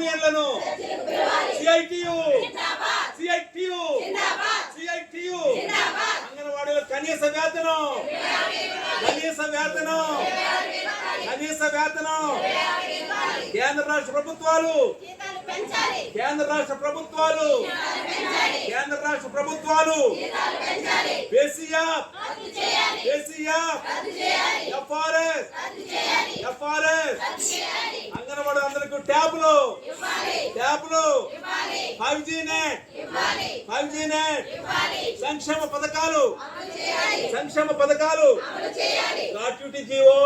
యూనియన్లను. CITU. CITU. CITU. అంగన్వాడీలో కనీస వేతనం. కనీస వేతనం. కనీస వేతనం. కేంద్ర రాష్ట్ర ప్రభుత్వాలు. కేంద్ర రాష్ట్ర ప్రభుత్వాలు. కేంద్ర రాష్ట్ర ప్రభుత్వాలు. KCR. KCR. FRS. FRS. Anganwadi అందరికి ట్యాబ్లు. ట్యాబ్లు. Five G net. Five G net. సంక్షేమ పథకాలు. సంక్షేమ పథకాలు. Gratuity GO.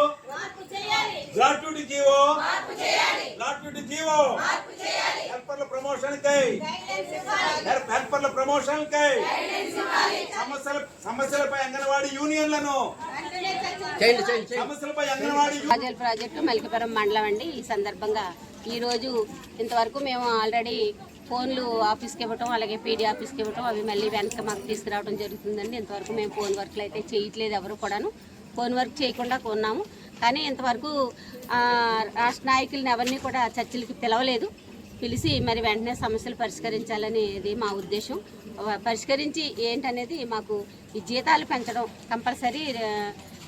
Gratuity GO. Gratuity GO. హెల్పర్ల promotion కై హెల్పర్ల ప్రమోషన్ కై సమస్యల సమస్యలపై అంగన్వాడీ యూనియన్లను. సమస్యలపై అంగన్వాడీ ప్రాజెక్ట్ ప్రాజెక్టు మలికిపురం మండలం అండి. ఈ సందర్భంగా ఈరోజు ఇంతవరకు మేము ఆల్రెడీ ఫోన్లు ఆఫీస్కి ఇవ్వటం అలాగే పీడీ ఆఫీస్కి ఇవ్వటం అవి మళ్ళీ వెనక్కి మాకు తీసుకురావడం జరుగుతుందండి. ఇంతవరకు మేము ఫోన్ వర్క్లు అయితే చేయట్లేదు ఎవరు కూడాను. ఫోన్ వర్క్ చేయకుండా కొన్నాము. కానీ ఇంతవరకు రాష్ట్ర నాయకులను ఎవరిని కూడా చర్చలకి పిలవలేదు. పిలిచి మరి వెంటనే సమస్యలు పరిష్కరించాలనేది మా ఉద్దేశం. పరిష్కరించి ఏంటనేది మాకు ఈ జీతాలు పెంచడం కంపల్సరీ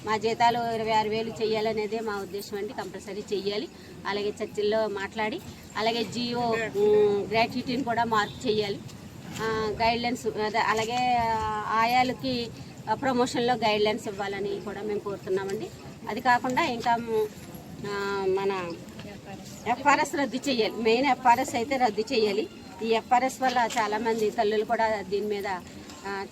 మా జీతాలు ఇరవై ఆరు వేలు చేయాలనేదే మా ఉద్దేశం అండి. కంపల్సరీ చెయ్యాలి. అలాగే చర్చిల్లో మాట్లాడి అలాగే జియో గ్రాట్యుటీని కూడా మార్పు చేయాలి గైడ్లైన్స్ అదే అలాగే ఆయాలకి ప్రమోషన్లో గైడ్లైన్స్ ఇవ్వాలని కూడా మేము కోరుతున్నామండి. అది కాకుండా ఇంకా మన ఎఫ్ఆర్ఎస్ రద్దు చేయాలి. మెయిన్ ఎఫ్ఆర్ఎస్ అయితే రద్దు చేయాలి. ఈ ఎఫ్ఆర్ఎస్ వల్ల చాలామంది తల్లులు కూడా దీని మీద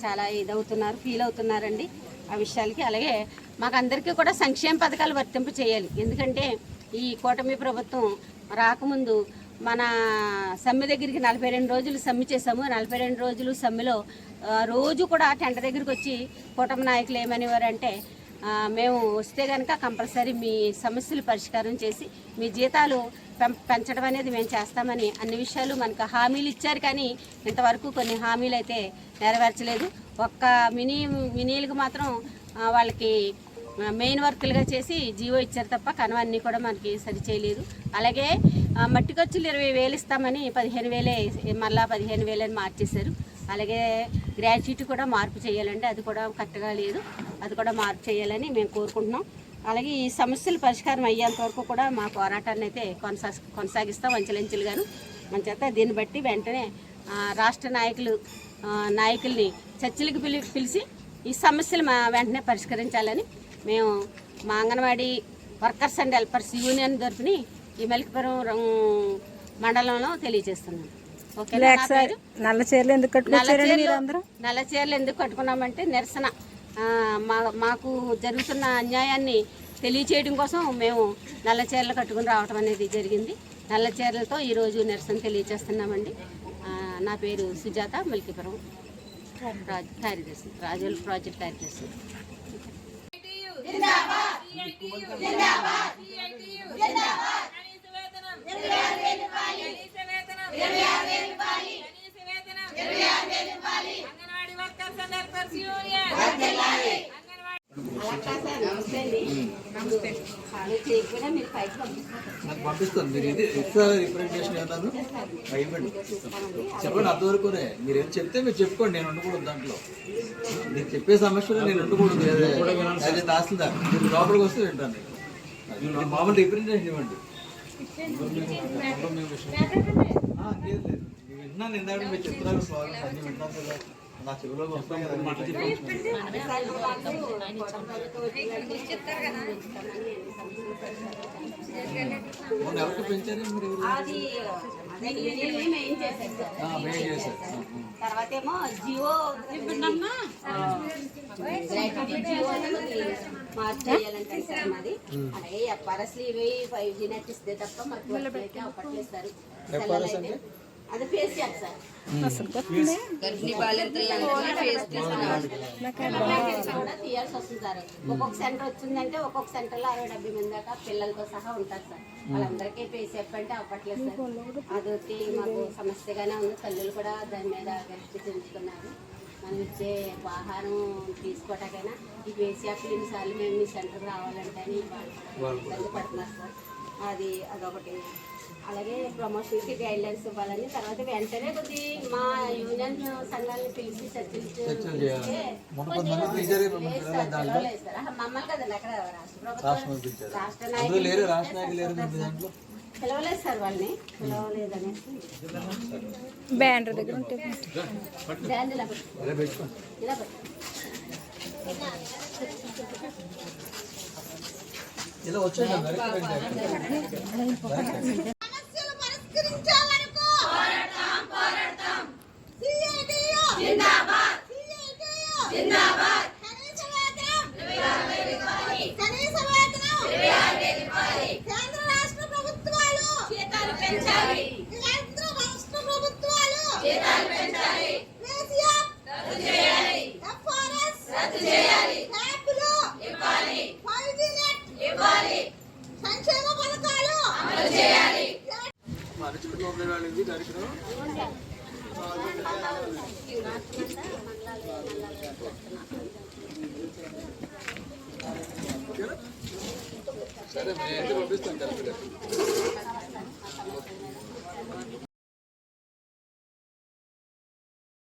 చాలా ఇదవుతున్నారు ఫీల్ అవుతున్నారండి ఆ విషయాలకి. అలాగే మాకు అందరికీ కూడా సంక్షేమ పథకాలు వర్తింపు చేయాలి. ఎందుకంటే ఈ కూటమి ప్రభుత్వం రాకముందు మన సమ్మె దగ్గరికి నలభై రెండు రోజులు సమ్మె చేసాము నలభై రెండు రోజులు సమ్మెలో రోజు కూడా టెంట దగ్గరికి వచ్చి కూటమి నాయకులు ఏమనేవారంటే మేము వస్తే కనుక కంపల్సరీ మీ సమస్యలు పరిష్కారం చేసి మీ జీతాలు పెం- పెంచడం అనేది మేము చేస్తామని అన్ని విషయాలు మనకు హామీలు ఇచ్చారు కానీ ఇంతవరకు కొన్ని హామీలు అయితే నెరవేర్చలేదు. ఒక్క మినీ మినీలకు మాత్రం వాళ్ళకి మెయిన్ వర్కులుగా చేసి జీవో ఇచ్చారు తప్ప కనవన్నీ కూడా మనకి సరి చేయలేదు అలాగే మట్టి ఖర్చులు ఇరవై వేలు ఇస్తామని పదిహేను వేలే మళ్ళా పదిహేను వేలని మార్చేశారు. అలాగే గ్రాడ్యుయేట్ కూడా మార్పు చేయాలండి అది కూడా కరెక్ట్గా లేదు. అది కూడా మార్పు చేయాలని మేము కోరుకుంటున్నాం. అలాగే ఈ సమస్యలు పరిష్కారం అయ్యేంత వరకు కూడా మా పోరాటాన్ని అయితే కొనసా కొనసాగిస్తాం అంచెలంచెలుగాను మన చేత దీన్ని బట్టి వెంటనే రాష్ట్ర నాయకులు నాయకుల్ని చర్చలకు పిలి పిలిచి ఈ సమస్యలు మా వెంటనే పరిష్కరించాలని మేము మా Anganwadi workers and helpers union తరఫున ఈ మలికిపురం మండలంలో తెలియజేస్తున్నాను ఓకే నల్ల చీరలు ఎందుకు కట్టుకున్నామంటే నిరసన. మా మాకు జరుగుతున్న అన్యాయాన్ని తెలియచేయడం కోసం మేము నల్ల చీరలు కట్టుకుని రావడం అనేది జరిగింది. నల్ల చీరలతో ఈరోజు నిరసన తెలియజేస్తున్నామండి. ఆ, నా పేరు సుజాత మల్కిపురం రాజ్ కార్యదర్శి రాజుల ప్రాజెక్ట్ కార్యదర్శి. Anganwadi workers and helpers union. నాకు పంపిస్తాను. మీరు ఇది ఎక్స్ట్రా రిప్రజెంటేషన్ ఏదన్నాను ఇవ్వండి. చెప్పండి అంతవరకునే. మీరు ఏం చెప్తే మీరు చెప్పుకోండి. నేను ఉండకూడదు దాంట్లో. మీరు చెప్పే సమస్యలు నేను ఉండకూడదు. As a tahsildar. మీరు లోపలికి వస్తే వింటాను నేను. మామూలు రిప్రజెంటేషన్ ఇవ్వండి. లేదు లేదు. నేను విన్నాను. ఇందాక మీరు చెప్తున్నారు స్వాగతం అన్ని వింటాను నా మొన్న ఎవరికి పెంచారు మీరు? అది మెయిన్ చేశారు. తర్వాత ఏమో జియో మార్పు చేయాలంటే సార్ మాది. అలాగే ఎఫ్ఆర్ఎస్ ఇవి ఫైవ్ జీ నెట్ ఇస్తే తప్ప మాకు అయితే అప్పట్లేదు సార్? అది ఫేస్ సార్. కూడా తీయాల్సి వస్తుంది సార్. ఒక్కొక్క సెంటర్ వచ్చిందంటే ఒక్కొక్క సెంటర్లో అరవై డెబ్బై మంది దాకా పిల్లలతో సహా ఉంటారు సార్. వాళ్ళందరికీ పే చెప్పంటే అవ్వట్లేదు సార్. అదొకటి మాకు సమస్యగానే ఉంది. తల్లులు కూడా దాని మీద గట్టి చెందుతున్నారు మనం ఇచ్చే ఆహారం తీసుకోవటాకైనా ఈ పేసీఎఫ్ ఎన్నిసార్లు మేము మీ సెంటర్కి రావాలంటే అని ఇబ్బంది పడుతున్నారు సార్. అది అదొకటి. అలాగే ప్రమోషన్కి గైడ్ లైన్స్ ఇవ్వాలని. తర్వాత వెంటనే కొద్ది మా యూనియన్ సంఘాలను పిలిచి చర్చించి మిమ్మల్ని పిలవలేదు సార్. కదండి అక్కడ రాష్ట్ర ప్రభుత్వం రాష్ట్రం నాయకులు పిలవలేదు వాళ్ళని. పిలవలేదు అనేసి బ్యానర్ దగ్గర ఉంటే బ్యాండ్ ఇలా పెట్టు. ఇలా వచ్చిందా వెనక్కి రండి. సమస్యలు పరిష్కరించే వరకు పోరాడతాం పోరాడతాం సిఐటియు జిందాబాద్ సిఐటియు జిందాబాద్ కనీస వేతనం కనీస వేతనం కేంద్ర రాష్ట్ర ప్రభుత్వాలు జీతాలు పెంచాలి. కేంద్ర రాష్ట్ర ప్రభుత్వాలు జీతాలు పెంచాలి. రద్దు చేయాలి. ఎఫ్ఆర్ఎస్ రద్దు చేయాలి. ట్యాబ్లు ఇవ్వాలి. 5G నెట్ ఇవ్వాలి. సంక్షేమ పథకాలు అమలు చేయాలి. మా అరచిపెట్టిలో ఉండే వాళ్ళు ఇది కార్యక్రమం. సరే నేను పంపిస్తాను కరెక్ట్గా